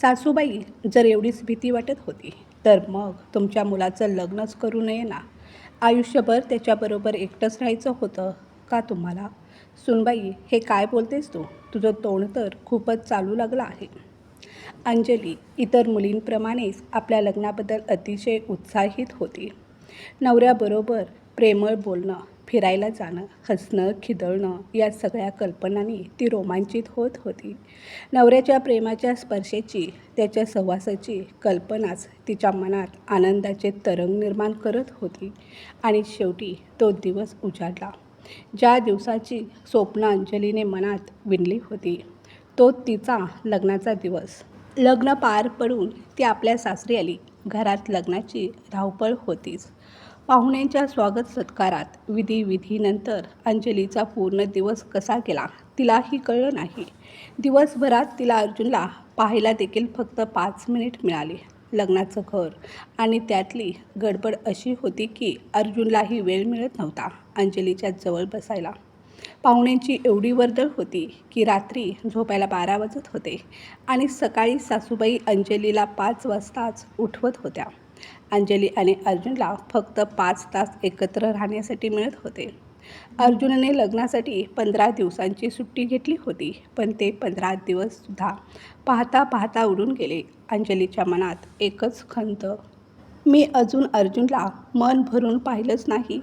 सासूबाई जर एवढीच भीती वाटत होती तर मग तुमच्या मुलाचं लग्नच करू नये ना? आयुष्यभर त्याच्याबरोबर एकटंच राहायचं होतं का तुम्हाला? सुनबाई हे काय बोलतेस तू? तुझं तोंड तर खूपच चालू लागलं आहे. अंजली इतर मुलींप्रमाणेच आपल्या लग्नाबद्दल अतिशय उत्साहित होती. नवऱ्याबरोबर प्रेमळ बोलणं फिरायला जाणं हसणं खिदळणं या सगळ्या कल्पनांनी ती रोमांचित होत होती. नवऱ्याच्या प्रेमाच्या स्पर्शेची त्याच्या सहवासाची कल्पनाच तिच्या मनात आनंदाचे तरंग निर्माण करत होती आणि शेवटी तो दिवस उजाडला. ज्या दिवसाची स्वप्न अंजलीने मनात विणली होती तो तिचा लग्नाचा दिवस. लग्न पार पडून ती आपल्या सासरी आली. घरात लग्नाची धावपळ होतीच. पाहुण्यांच्या स्वागत सत्कारात विधी विधीनंतर अंजलीचा पूर्ण दिवस कसा गेला तिलाही कळलं नाही. दिवसभरात तिला अर्जुनला पाहायला देखील फक्त पाच मिनिट मिळाली लग्नाचं घर. आणि त्यातली गडबड अशी होती की अर्जुनलाही वेळ मिळत नव्हता अंजलीच्या जवळ बसायला. पाहुण्यांची एवढी वर्दळ होती की रात्री झोपायला बारा वाजत होते आणि सकाळी सासूबाई अंजलीला पाच वाजताच उठवत होत्या. अंजली आणि अर्जुनला फक्त पाच तास एकत्र राहण्यासाठी मिळत होते. अर्जुनने लग्नासाठी पंधरा दिवसांची सुट्टी घेतली होती पण ते पंधरा दिवससुद्धा पाहता पाहता उडून गेले. अंजलीच्या मनात एकच खंत मी अजून अर्जुनला मन भरून पाहिलंच नाही.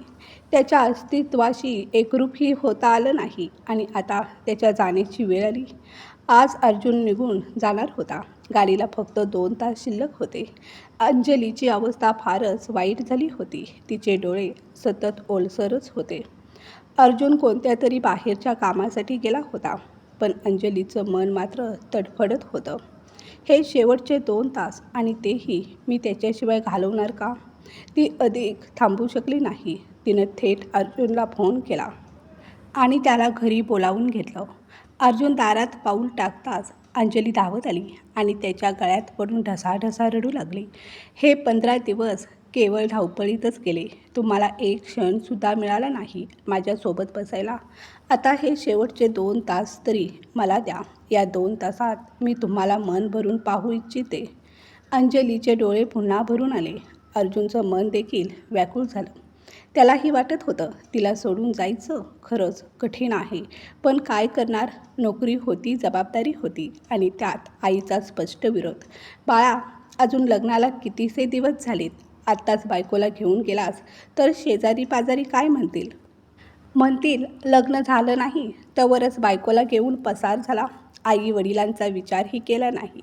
त्याच्या अस्तित्वाशी एकरूपही होता आलं नाही आणि आता त्याच्या जाण्याची वेळ आली. आज अर्जुन निघून जाणार होता. गाडीला फक्त दोन तास शिल्लक होते. अंजलीची अवस्था फारच वाईट झाली होती. तिचे डोळे सतत ओलसरच होते. अर्जुन कोणत्या तरी बाहेरच्या कामासाठी गेला होता पण अंजलीचं मन मात्र तडफडत होतं. हे शेवटचे दोन तास आणि तेही मी त्याच्याशिवाय घालवणार का? ती अधिक थांबू शकली नाही. तिनं थेट अर्जुनला फोन केला आणि त्याला घरी बोलावून घेतलं. अर्जुन दारात पाऊल टाकताच अंजली धावत आली आणि त्याच्या गळ्यात पडून ढसाढसा रडू लागली. हे पंधरा दिवस केवळ धावपळीतच गेले. तुम्हाला एक क्षणसुद्धा मिळाला नाही माझ्यासोबत बसायला. आता हे शेवटचे दोन तास तरी मला द्या. या दोन तासात मी तुम्हाला मन भरून पाहू इच्छिते. अंजलीचे डोळे पुन्हा भरून आले. अर्जुनचं मन देखील व्याकुळ झालं. त्यालाही वाटत होतं तिला सोडून जायचं खरंच कठीण आहे. पण काय करणार? नोकरी होती जबाबदारी होती आणि त्यात आईचा स्पष्ट विरोध. बाळा अजून लग्नाला कितीसे दिवस झालेत? आत्ताच बायकोला घेऊन गेलास तर शेजारी पाजारी काय म्हणतील? म्हणतील लग्न झालं नाही तवरच बायकोला घेऊन पसार झाला. आई वडिलांचा विचारही केला नाही.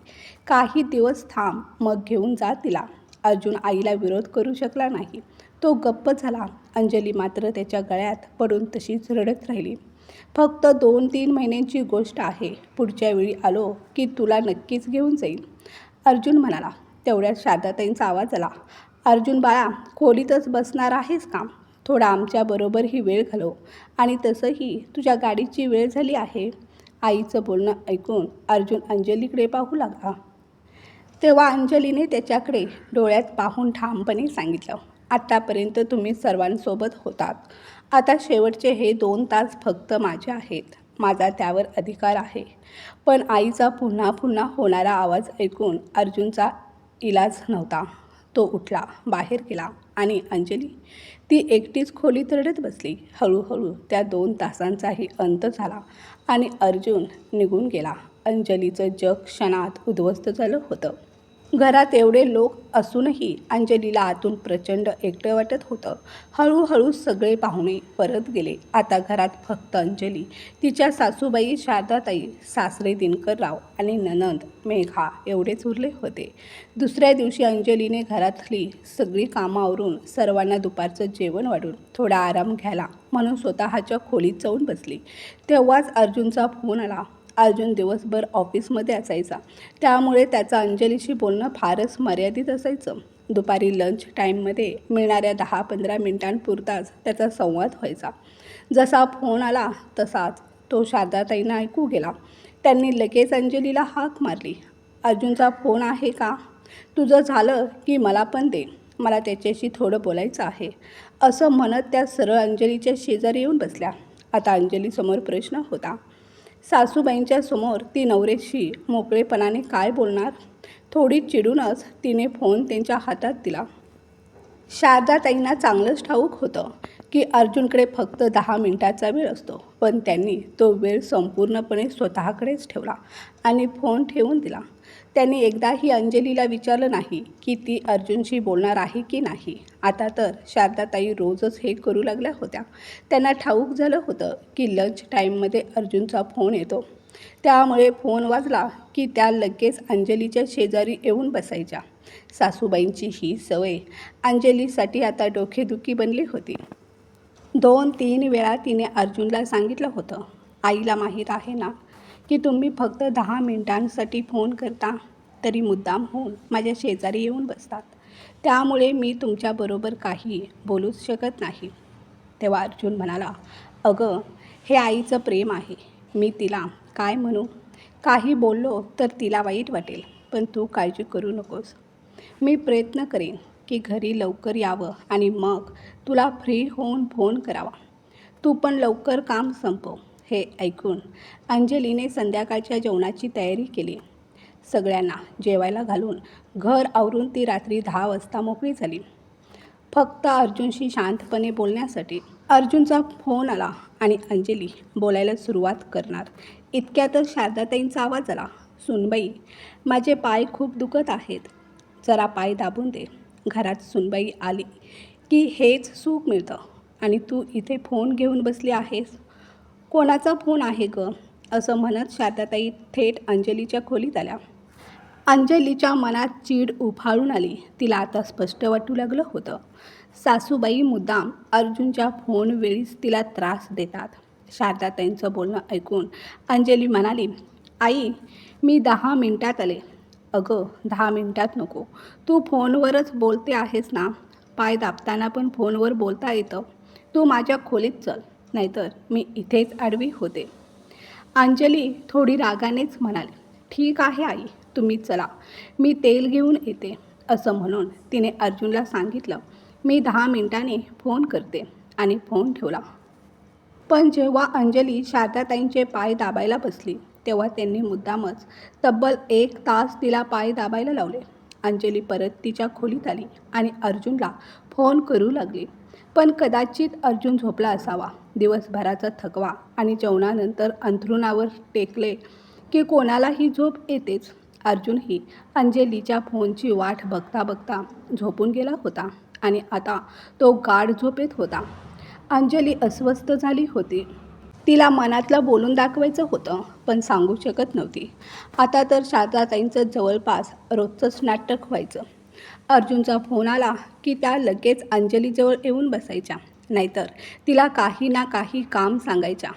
काही दिवस थांब मग घेऊन जा तिला. अर्जुन आईला विरोध करू शकला नाही. तो गप्प झाला. अंजली मात्र त्याच्या गळ्यात पडून तशीच रडत राहिली. फक्त दोन तीन महिन्यांची गोष्ट आहे. पुढच्या वेळी आलो की तुला नक्कीच घेऊन जाईल अर्जुन म्हणाला. तेवढ्यात शारदाताईंचा आवाज आला. अर्जुन बाळा खोलीतच बसणार आहेस का? थोडा आमच्याबरोबरही वेळ घालव. आणि तसंही तुझ्या गाडीची वेळ झाली आहे. आईचं बोलणं ऐकून अर्जुन अंजलीकडे पाहू लागला. तेव्हा अंजलीने त्याच्याकडे डोळ्यात पाहून ठामपणे सांगितलं. आत्तापर्यंत तुम्ही सर्वांसोबत होतात. आता शेवटचे हे दोन तास फक्त माझे आहेत. माझा त्यावर अधिकार आहे. पण आईचा पुन्हा पुन्हा होणारा आवाज ऐकून अर्जुनचा इलाज नव्हता. तो उठला बाहेर गेला आणि अंजली ती एकटीच खोलीत रडत बसली. हळूहळू त्या दोन तासांचाही अंत झाला आणि अर्जुन निघून गेला. अंजलीचं जग क्षणात उद्ध्वस्त झालं होतं. घरात एवढे लोक असूनही अंजलीला आतून प्रचंड एकटं वाटत होतं. हळूहळू सगळे पाहुणे परत गेले. आता घरात फक्त अंजली तिच्या सासूबाई शारदाताई सासरे दिनकरराव आणि ननंद मेघा एवढेच उरले होते. दुसऱ्या दिवशी अंजलीने घरातली सगळी कामं आवरून सर्वांना दुपारचं जेवण वाढून थोडा आराम घ्यायला म्हणून स्वतःच्या खोलीत जाऊन बसली. तेव्हाच अर्जुनचा फोन आला. अर्जुन दिवसभर ऑफिसमध्ये असायचा. त्यामुळे त्याचं अंजलीशी बोलणं फारच मर्यादित असायचं. दुपारी लंच टाईममध्ये मिळणाऱ्या दहा पंधरा मिनिटांपुरताच त्याचा संवाद व्हायचा. जसा फोन आला तसाच तो शारदाताईंना ऐकू गेला. त्यांनी लगेच अंजलीला हाक मारली. अर्जुनचा फोन आहे का? तुझं झालं की मला पण दे. मला त्याच्याशी थोडं बोलायचं आहे. असं म्हणत त्या सरळ अंजलीच्या शेजारी येऊन बसल्या. आता अंजलीसमोर प्रश्न होता. सासूबाईंच्या समोर ती नवऱ्याशी मोकळेपणाने काय बोलणार? थोडी चिडूनच तिने फोन त्यांच्या हातात दिला. शारदाताईंना चांगलंच ठाऊक होतं की अर्जुनकडे फक्त दहा मिनिटाचा वेळ असतो पण त्यांनी तो वेळ संपूर्णपणे स्वतःकडेच ठेवला आणि फोन ठेवून दिला. त्यांनी एकदाही अंजलीला विचारलं नाही की ती अर्जुनशी बोलणार आहे की नाही. आता तर शारदाताई रोजच हे करू लागल्या होत्या. त्यांना ठाऊक झालं होतं की लंच टाईममध्ये अर्जुनचा फोन येतो. त्यामुळे फोन वाजला की त्या लगेच अंजलीच्या शेजारी येऊन बसायच्या. सासूबाईंची ही सवय. अंजलीसाठी आता डोकेदुखी बनली होती. दोन तीन वेळा तिने अर्जुनला सांगितलं होतं आईला माहीत आहे ना की तुम्ही फक्त दहा मिनिटांसाठी फोन करता तरी मुद्दाम होऊन माझ्या शेजारी येऊन बसतात. त्यामुळे मी तुमच्याबरोबर काही बोलूच शकत नाही. तेव्हा अर्जुन म्हणाला अगं हे आईचं प्रेम आहे. मी तिला काय म्हणू? काही बोललो तर तिला वाईट वाटेल पण तू काळजी करू नकोस. मी प्रयत्न करेन की घरी लवकर यावं आणि मग तुला फ्री होऊन फोन करावा. तू पण लवकर काम संपव. हे ऐकून अंजलीने संध्याकाळच्या जेवणाची तयारी केली. सगळ्यांना जेवायला घालून घर आवरून ती रात्री दहा वाजता मोकळी झाली. फक्त अर्जुनशी शांतपणे बोलण्यासाठी अर्जुनचा फोन आला आणि अंजली बोलायला सुरुवात करणार. इतक्यातच शारदाताईंचा आवाज आला. सुनबाई माझे पाय खूप दुखत आहेत. जरा पाय दाबून दे. घरात सुनबाई आली की हेच सुख मिळतं. आणि तू इथे फोन घेऊन बसली आहेस? कोणाचा फोन आहे ग? असं म्हणत शारदाताई थेट अंजलीच्या खोलीत आल्या. अंजलीच्या मनात चीड उफाळून आली. तिला आता स्पष्ट वाटू लागलं होतं. सासूबाई मुद्दाम अर्जुनच्या फोन वेळीच तिला त्रास देतात. शारदाताईंचं बोलणं ऐकून अंजली म्हणाली आई मी दहा मिनटात आले. अगं दहा मिनटात नको. तू फोनवरच बोलते आहेस ना? पाय दाबताना पण फोनवर बोलता येतं. तू माझ्या खोलीत चल. नाहीतर मी इथेच आडवी होते. अंजली थोडी रागानेच म्हणाली ठीक आहे आई तुम्ही चला. मी तेल घेऊन येते. असं म्हणून तिने अर्जुनला सांगितलं. मी दहा मिनिटांनी फोन करते आणि फोन ठेवला. पण जेव्हा अंजली शारदाताईंचे पाय दाबायला बसली तेव्हा त्यांनी मुद्दामच तब्बल एक तास तिला पाय दाबायला लावले. अंजली परत तिच्या खोलीत आली आणि अर्जुनला फोन करू लागली. पण कदाचित अर्जुन झोपला असावा. दिवसभराचा थकवा आणि जेवणानंतर अंथरुणावर टेकले की कोणालाही झोप येतेच. अर्जुनही अंजलीच्या फोनची वाट बघता बघता झोपून गेला होता आणि आता तो गाढ झोपेत होता. अंजली अस्वस्थ झाली होती. तिला मनातलं बोलून दाखवायचं होतं पण सांगू शकत नव्हती. आता तर शारदाताईंचं जवळपास रोजचंच नाटक व्हायचं. अर्जुनचा फोन आला की त्या लगेच अंजलीजवळ येऊन बसायच्या. नाहीतर तिला काही ना काही काम सांगायच्या.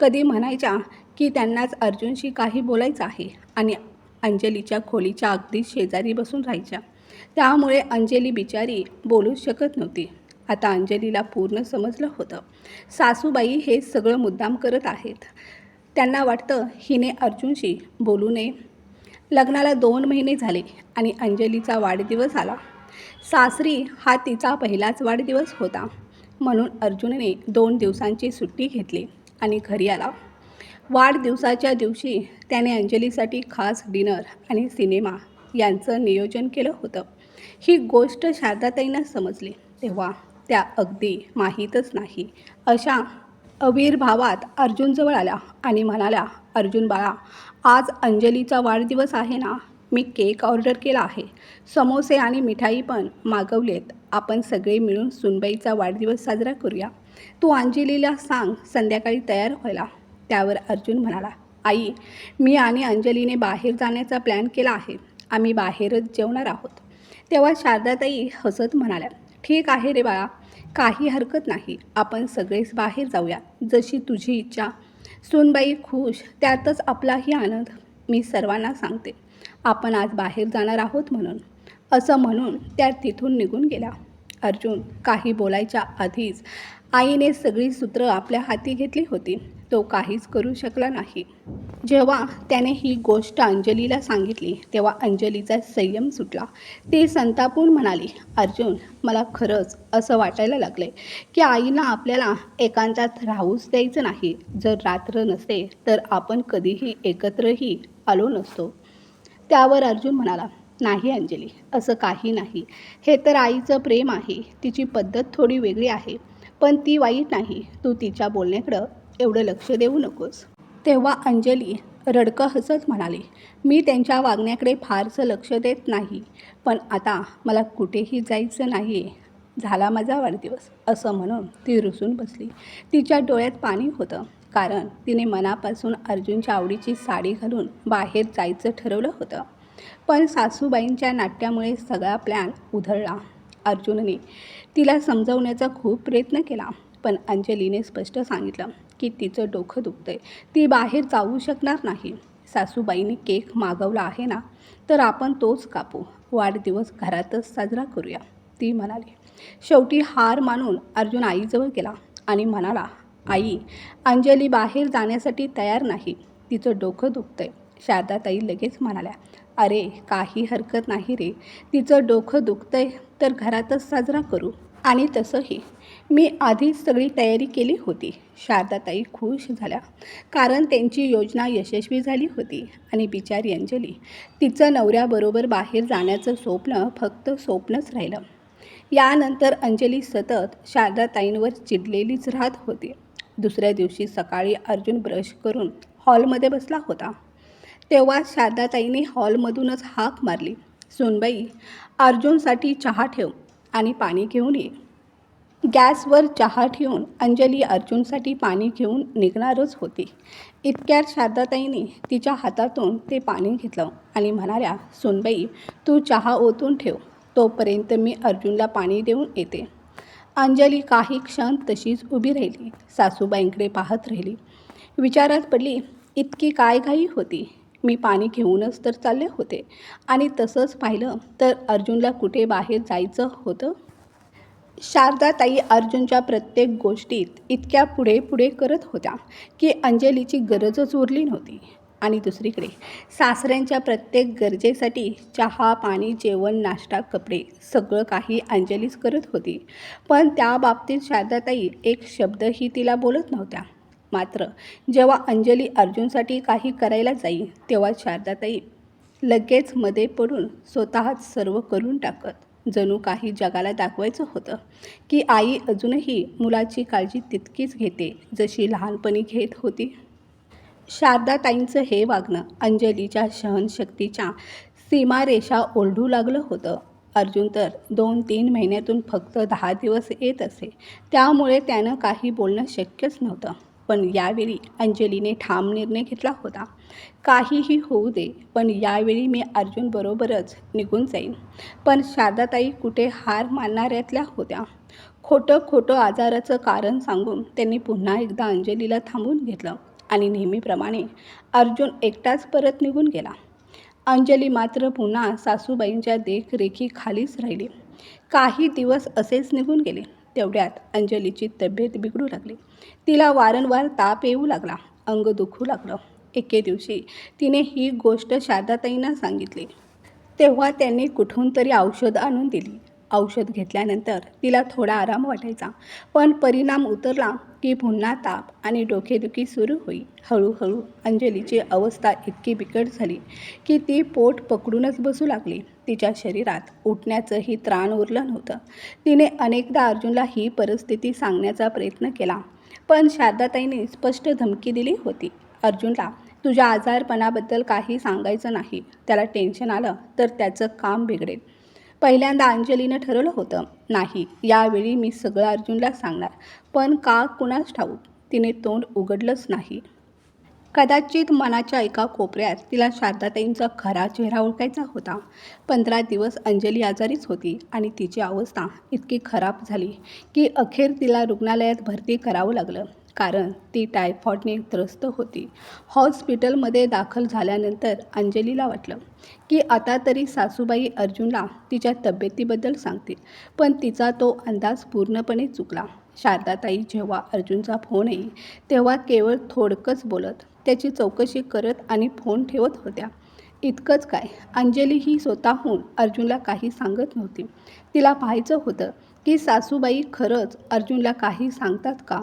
कधी म्हणायच्या की त्यांनाच अर्जुनशी काही बोलायचं आहे आणि अंजलीच्या खोलीच्या अगदी शेजारी बसून राहायच्या. त्यामुळे अंजली बिचारी बोलूच शकत नव्हती. आता अंजलीला पूर्ण समजलं होतं. सासूबाई हे सगळं मुद्दाम करत आहेत. त्यांना वाटतं हिने अर्जुनशी बोलू नये. लग्नाला दोन महिने झाले आणि अंजलीचा वाढदिवस आला. सासरी हा तिचा पहिलाच वाढदिवस होता. म्हणून अर्जुनने दोन दिवसांची सुट्टी घेतली आणि घरी आला. वाढदिवसाच्या दिवशी त्याने अंजलीसाठी खास डिनर आणि सिनेमा यांचं नियोजन केलं होतं. ही गोष्ट शारदाताईंना समजली. तेव्हा त्या अगदी माहीतच नाही अशा अविर्भावात अर्जुनजवळ आल्या आणि म्हणाल्या अर्जुन बाळा आज अंजलीचा वाढदिवस आहे ना? मी केक ऑर्डर केला आहे. समोसे आणि मिठाई पण मागवलेत. आपण सगळे मिळून सुनबाईचा वाढदिवस साजरा करूया. तू अंजलीला सांग संध्याकाळी तयार व्हायला. त्यावर अर्जुन म्हणाला आई मी आणि अंजलीने बाहेर जाण्याचा प्लॅन केला आहे. आम्ही बाहेरच जेवणार आहोत. तेव्हा शारदाताई हसत म्हणाल्या ठीक आहे रे बाळा काही हरकत नाही. आपण सगळेच बाहेर जाऊया. जशी तुझी इच्छा. सोनबाई खुश. त्यातच आपलाही आनंद. मी सर्वांना सांगते. आपण आज बाहेर जाणार आहोत म्हणून. असं म्हणून त्या तिथून निघून गेल्या अर्जुन काही बोलायच्या आधीच आईने सगळी सूत्रं आपल्या हाती घेतली होती. तो काहीच करू शकला नाही. जेव्हा त्याने ही गोष्ट अंजलीला सांगितली तेव्हा अंजलीचा संयम सुटला. ती संतापून म्हणाली अर्जुन मला खरंच असं वाटायला लागले की आईला आपल्याला एकांतात राहूच द्यायचं नाही. जर रात्र नसते तर आपण कधीही एकत्रही आलो नसतो. त्यावर अर्जुन म्हणाला नाही अंजली असं काही नाही. हे तर आईचं प्रेम आहे. तिची पद्धत थोडी वेगळी आहे. पण ती वाईट नाही. तू तिच्या बोलण्याकडं एवढं लक्ष देऊ नकोस. तेव्हा अंजली रडकं हसत म्हणाली मी त्यांच्या वागण्याकडे फारसं लक्ष देत नाही पण आता मला कुठेही जायचं नाही आहे झाला माझा वाढदिवस असं म्हणून ती रुसून बसली. तिच्या डोळ्यात पाणी होतं कारण तिने मनापासून अर्जुनच्या आवडीची साडी घालून बाहेर जायचं ठरवलं होतं. पण सासूबाईंच्या नाट्यामुळे सगळा प्लॅन उधळला. अर्जुनने तिला समजवण्याचा खूप प्रयत्न केला. पण अंजलीने स्पष्ट सांगितलं की तिचं डोकं दुखतंय. ती बाहेर जाऊ शकणार नाही. सासूबाईंनी केक मागवला आहे ना तर आपण तोच कापू. वाढदिवस घरातच साजरा करूया. ती म्हणाली. शेवटी हार मानून अर्जुन आईजवळ गेला आणि म्हणाला आई अंजली बाहेर जाण्यासाठी तयार नाही. तिचं डोकं दुखतंय. शारदाताई लगेच म्हणाल्या अरे काही हरकत नाही रे. तिचं डोकं दुखतंय तर घरातच साजरा करू. आणि तसंही. मी आधीच सगळी तयारी केली होती. शारदाताई खुश झाल्या. कारण त्यांची योजना यशस्वी झाली होती आणि बिचारी अंजली तिचं नवऱ्याबरोबर बाहेर जाण्याचं स्वप्न फक्त स्वप्नच राहिलं. यानंतर अंजली सतत शारदाताईंवर चिडलेलीच राहत होती. दुसऱ्या दिवशी सकाळी अर्जुन ब्रश करून हॉलमध्ये बसला होता. तेव्हा शारदाताईने हॉलमधूनच हाक मारली. सोनबाई अर्जुनसाठी चहा ठेव आणि पाणी घेऊन ये. गॅसवर चहा ठेवून अंजली अर्जुनसाठी पाणी घेऊन निघणारच होती. इतक्यात शारदाताईने तिच्या हातातून ते पाणी घेतलं आणि म्हणाल्या सोनबाई तू चहा ओतून ठेव. तोपर्यंत मी अर्जुनला पाणी देऊन येते. अंजली काही क्षण तशीच उभी राहिली. सासूबाईंकडे पाहत राहिली. विचारात पडली इतकी काय घाई होती? मी पाणी घेऊनच तर चालले होते आणि तसंच पाहिलं तर अर्जुनला कुठे बाहेर जायचं होतं? शारदाताई अर्जुनच्या प्रत्येक गोष्टीत इतक्या पुढे पुढे करत होत्या की अंजलीची गरजच उरली नव्हती. आणि दुसरीकडे सासऱ्यांच्या प्रत्येक गरजेसाठी चहा पाणी जेवण नाश्ता कपडे सगळं काही अंजलीच करत होती. पण त्या बाबतीत शारदाताई एक शब्दही तिला बोलत नव्हत्या. मात्र जेव्हा अंजली अर्जुनसाठी काही करायला जाई तेव्हा शारदाताई लगेच मध्ये पडून स्वतःच सर्व करून टाकत जणू काही जगाला दाखवायचं होतं. की आई अजूनही मुलाची काळजी तितकीच घेते जशी लहानपणी घेत होती. शारदाताईंचं हे वागणं अंजलीच्या सहनशक्तीच्या सीमारेषा ओढू लागलं होतं. अर्जुन तर दोन तीन महिन्यातून फक्त दहा दिवस येत असे. त्यामुळे त्यानं काही बोलणं शक्यच नव्हतं. पण यावेळी अंजलीने ठाम निर्णय घेतला होता. काहीही होऊ दे पण यावेळी मी अर्जुनबरोबरच निघून जाईन. पण शारदाताई कुठे हार मानणाऱ्यातल्या होत्या. खोटं खोटं आजाराचं कारण सांगून त्यांनी पुन्हा एकदा अंजलीला थांबून घेतलं आणि नेहमीप्रमाणे अर्जुन एकटाच परत निघून गेला. अंजली मात्र पुन्हा सासूबाईंच्या देखरेखीखालीच राहिली. काही दिवस असेच निघून गेले. तेवढ्यात अंजलीची तब्येत बिघडू लागली. तिला वारंवार ताप येऊ लागला. अंग दुखू लागलं. एके दिवशी तिने ही गोष्ट शारदाताईंना सांगितली. तेव्हा त्यांनी कुठून तरी औषध आणून दिली. औषध घेतल्यानंतर तिला थोडा आराम वाटायचा. पण परिणाम उतरला की पुन्हा ताप आणि डोकेदुखी सुरू होई. हळूहळू अंजलीची अवस्था इतकी बिकट झाली की ती पोट पकडूनच बसू लागली. तिच्या शरीरात उठण्याचंही त्राण उरलं नव्हतं. तिने अनेकदा अर्जुनला ही परिस्थिती सांगण्याचा प्रयत्न केला पण शारदाताईने स्पष्ट धमकी दिली होती. अर्जुनला तुझ्या आजारपणाबद्दल काही सांगायचं नाही. त्याला टेन्शन आलं तर त्याचं काम बिघडेल. पहिल्यांदा अंजलीनं ठरवलं होतं नाही यावेळी मी सगळं अर्जुनला सांगणार पण का कुणास ठाऊक? तिने तोंड उघडलंच नाही. कदाचित मनाच्या एका कोपऱ्यात तिला शारदाताईंचा खरा चेहरा ओळखायचा होता. पंधरा दिवस अंजली आजारीच होती आणि तिची अवस्था इतकी खराब झाली की अखेर तिला रुग्णालयात भरती करावं लागलं. कारण ती टायफॉईडने त्रस्त होती. हॉस्पिटलमध्ये दाखल झाल्यानंतर अंजलीला वाटलं की आता तरी सासूबाई अर्जुनला तिच्या तब्येतीबद्दल सांगतील पण तिचा तो अंदाज पूर्णपणे चुकला. शारदाताई जेव्हा अर्जुनचा फोन येई तेव्हा केवळ थोडकंच बोलत त्याची चौकशी करत आणि फोन ठेवत होत्या. इतकंच काय अंजली ही स्वतःहून अर्जुनला काही सांगत नव्हती. तिला पाहायचं होतं की सासूबाई खरंच अर्जुनला काही सांगतात का?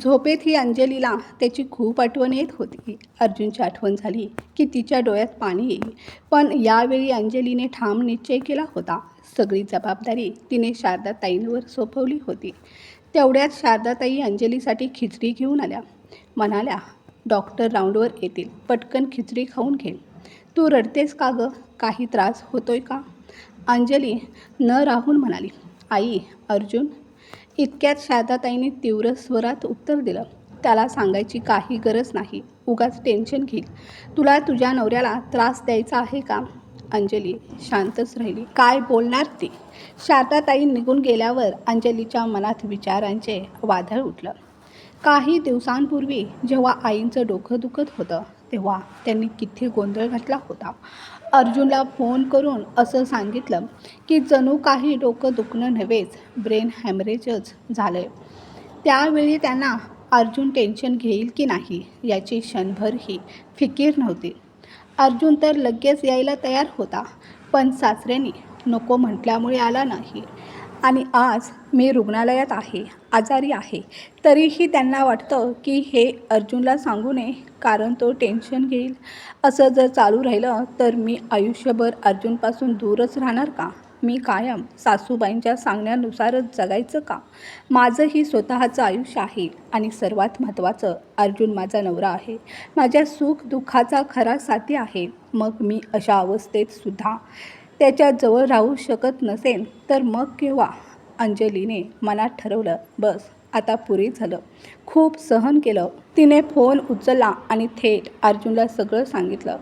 झोपेत ही अंजलीला त्याची खूप आठवण येत होती. अर्जुनची आठवण झाली की तिच्या डोळ्यात पाणी येईल. पण यावेळी अंजलीने ठाम निश्चय केला होता. सगळी जबाबदारी तिने शारदाताईंवर सोपवली होती. तेवढ्यात शारदाताई अंजलीसाठी खिचडी घेऊन आल्या. म्हणाल्या डॉक्टर राऊंडवर येतील. पटकन खिचडी खाऊन घे. तू रडतेस का गं? काही त्रास होतोय का? अंजली न राहून म्हणाली आई अर्जुन. इतक्यात शारदाताईने तीव्र स्वरात उत्तर दिलं त्याला सांगायची काही गरज नाही. उगाच टेन्शन घेईल. तुला तुझ्या नवऱ्याला त्रास द्यायचा आहे का? अंजली शांतच राहिली. काय बोलणार ती? शारदाताई निघून गेल्यावर अंजलीच्या मनात विचारांचे वादळ उठलं. काही दिवसांपूर्वी जेव्हा आईंचं डोकं दुखत होतं तेव्हा त्यांनी किती गोंधळ घातला होता. अर्जुनला फोन करून असं सांगितलं की जणू काही डोकं दुखणं नव्हेच ब्रेन हॅमरेजच झालं आहे त्यावेळी त्यांना अर्जुन टेन्शन घेईल की नाही याची क्षणभरही फिकीर नव्हती. अर्जुन तर लगेच यायला तयार होता पण सासऱ्यांनी नको म्हटल्यामुळे आला नाही. आणि आज मी रुग्णालयात आहे आजारी आहे. तरीही त्यांना वाटतं की हे अर्जुनला सांगू नये कारण तो टेन्शन घेईल. असं जर चालू राहिलं तर मी आयुष्यभर अर्जुनपासून दूरच राहणार का? मी कायम सासूबाईंच्या सांगण्यानुसारच जगायचं का? माझंही स्वतःचं आयुष्य आहे आणि सर्वात महत्त्वाचं अर्जुन माझा नवरा आहे. माझ्या सुख दुःखाचा खरा साथी आहे. मग मी अशा अवस्थेत सुद्धा त्याच्याजवळ राहू शकत नसेन तर मग केव्हा? अंजलीने मनात ठरवलं बस आता पुरी झालं. खूप सहन केलं. तिने फोन उचलला आणि थेट अर्जुनला सगळं सांगितलं.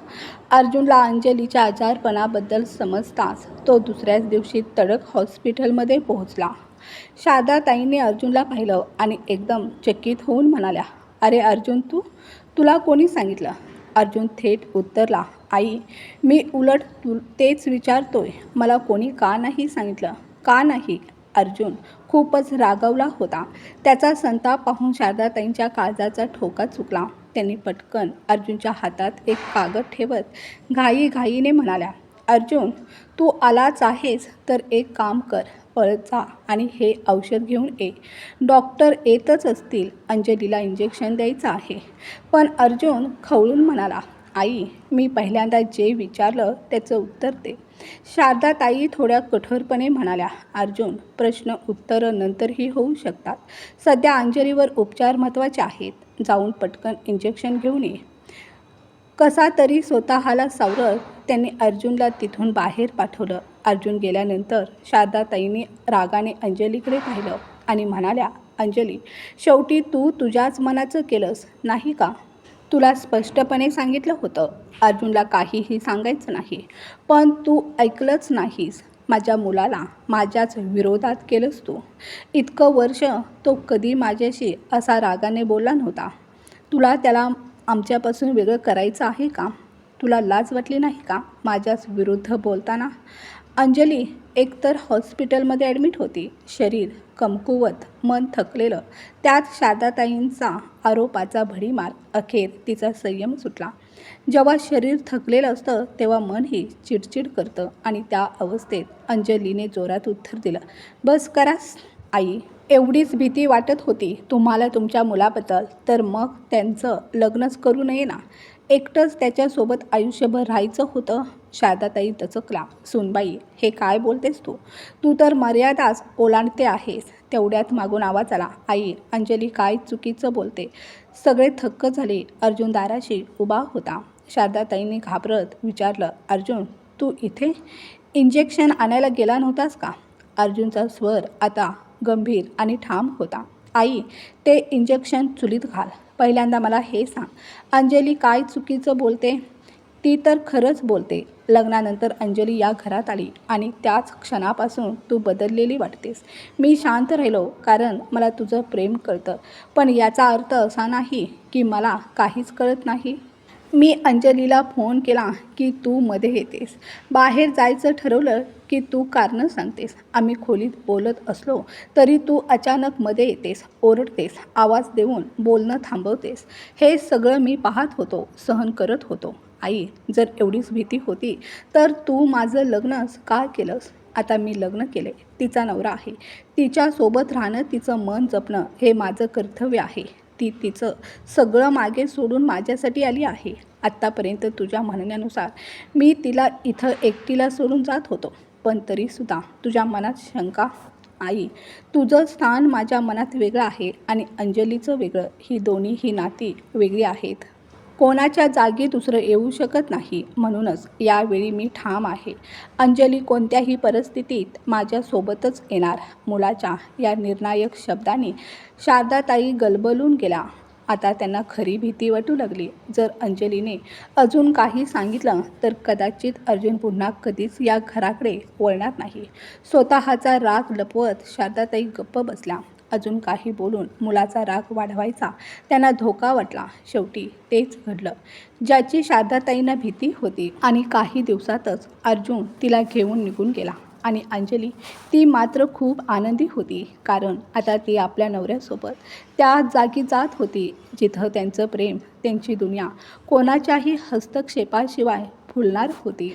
अर्जुनला अंजलीच्या आजारपणाबद्दल समजताच तो दुसऱ्याच दिवशी तडक हॉस्पिटलमध्ये पोहोचला. शारदाताईंनी अर्जुनला पाहिलं आणि एकदम चकित होऊन म्हणाल्या अरे अर्जुन तू? तुला कोणी सांगितलं? अर्जुन थेट उत्तरला आई मी उलट तू तेच विचारतोय. मला कोणी का नाही सांगितलं? का नाही? अर्जुन खूपच रागवला होता. त्याचा संताप पाहून शारदाताईंच्या काळजाचा ठोका चुकला. त्यांनी पटकन अर्जुनच्या हातात एक कागद ठेवत घाई घाईने म्हणाल्या अर्जुन तू आलाच आहेस तर एक काम कर. पळत जा आणि हे औषध घेऊन ये. डॉक्टर येतच असतील. अंजलीला इंजेक्शन द्यायचं आहे. पण अर्जुन खवळून म्हणाला आई मी पहिल्यांदा जे विचारलं त्याचं उत्तर दे. शारदाताई थोड्या कठोरपणे म्हणाल्या अर्जुन प्रश्न उत्तरं नंतरही होऊ शकतात. सध्या अंजलीवर उपचार महत्त्वाचे आहेत. जाऊन पटकन इंजेक्शन घेऊन ये. कसा तरी स्वतःला सावरत त्यांनी अर्जुनला तिथून बाहेर पाठवलं. अर्जुन गेल्यानंतर शारदाताईंनी रागाने अंजलीकडे पाहिलं आणि म्हणाल्या अंजली शेवटी तू तुझ्याच मनाचं केलंस नाही का? तुला स्पष्टपणे सांगितलं होतं. अर्जुनला काहीही सांगायचं नाही. पण तू ऐकलंच नाहीस माझ्या मुलाला माझ्याच विरोधात केलंस तू. इतकं वर्ष तो कधी माझ्याशी असा रागाने बोलला नव्हता. तुला त्याला आमच्यापासून वेगळं करायचं आहे का? तुला लाज वाटली नाही का माझ्याच विरुद्ध बोलताना? अंजली एकतर हॉस्पिटलमध्ये ॲडमिट होती. शरीर कमकुवत मन थकलेलं त्यात शारदाताईंचा आरोपाचा भडीमार अखेर तिचा संयम सुटला. जेव्हा शरीर थकलेलं असतं तेव्हा मनही चिडचिड करतं आणि त्या अवस्थेत अंजलीने जोरात उत्तर दिलं बस करास आई. एवढीच भीती वाटत होती तुम्हाला तुमच्या मुलाबद्दल तर मग त्यांचं लग्नच करू नये ना? एकटंच त्याच्यासोबत आयुष्यभर राहायचं होतं. शारदाताई दचकला सुनबाई हे काय बोलतेस तू? तू तर मर्यादाच ओलांडते आहेस. तेवढ्यात मागून आवाज आला. आई अंजली काय चुकीचं बोलते? सगळे थक्क झाले. अर्जुन दाराशी उभा होता. शारदाताईने घाबरत विचारलं अर्जुन तू इथे इंजेक्शन आणायला गेला नव्हतास का? अर्जुनचा स्वर आता गंभीर आणि ठाम होता. आई ते इंजेक्शन चुलीत घाल. पहिल्यांदा मला हे सांग. अंजली काय चुकीचं बोलते? ती तर खरंच बोलते. लग्नानंतर अंजली या घरात आली आणि त्याच क्षणापासून तू बदललेली वाटतेस. मी शांत राहिलो कारण मला तुझं प्रेम कळतं. पण याचा अर्थ असा नाही की मला काहीच कळत नाही. मी अंजलीला फोन केला की तू मध्ये येतेस. बाहेर जायचं ठरवलं की तू कारणं सांगतेस. आम्ही खोलीत बोलत असलो तरी तू अचानक मध्ये येतेस ओरडतेस आवाज देऊन बोलणं थांबवतेस. हे सगळं मी पाहत होतो सहन करत होतो. आई जर एवढीच भीती होती तर तू माझं लग्नच का केलंस? आता मी लग्न केले तिचा नवरा आहे. तिच्यासोबत राहणं तिचं मन जपणं हे माझं कर्तव्य आहे. ती तिचं सगळं मागे सोडून माझ्यासाठी आली आहे. आत्तापर्यंत तुझ्या म्हणण्यानुसार मी तिला इथं एकटीला सोडून जात होतो. पण तरीसुद्धा तुझ्या मनात शंका आई तुझं स्थान माझ्या मनात वेगळं आहे आणि अंजलीचं वेगळं. ही दोन्ही ही नाती वेगळी आहेत. कोणाच्या जागी दुसरं येऊ शकत नाही. म्हणूनच यावेळी मी ठाम आहे. अंजली कोणत्याही परिस्थितीत माझ्यासोबतच येणार. मुलाच्या या निर्णायक शब्दाने शारदाताई गलबलून गेला आता त्यांना खरी भीती वाटू लागली. जर अंजलीने अजून काही सांगितलं तर कदाचित अर्जुन पुन्हा कधीच या घराकडे वळणार नाही. स्वतःचा राग लपवत शारदाताई गप्प बसल्या. अजून काही बोलून मुलाचा राग वाढवायचा. त्यांना धोका वाटला. शेवटी तेच घडलं. ज्याची शारदाताईंना भीती होती आणि काही दिवसातच अर्जुन तिला घेऊन निघून गेला आणि अंजली ती मात्र खूप आनंदी होती कारण आता ती आपल्या नवऱ्यासोबत त्या जागी जात होती जिथं त्यांचं प्रेम त्यांची दुनिया कोणाच्याही हस्तक्षेपाशिवाय फुलणार होती.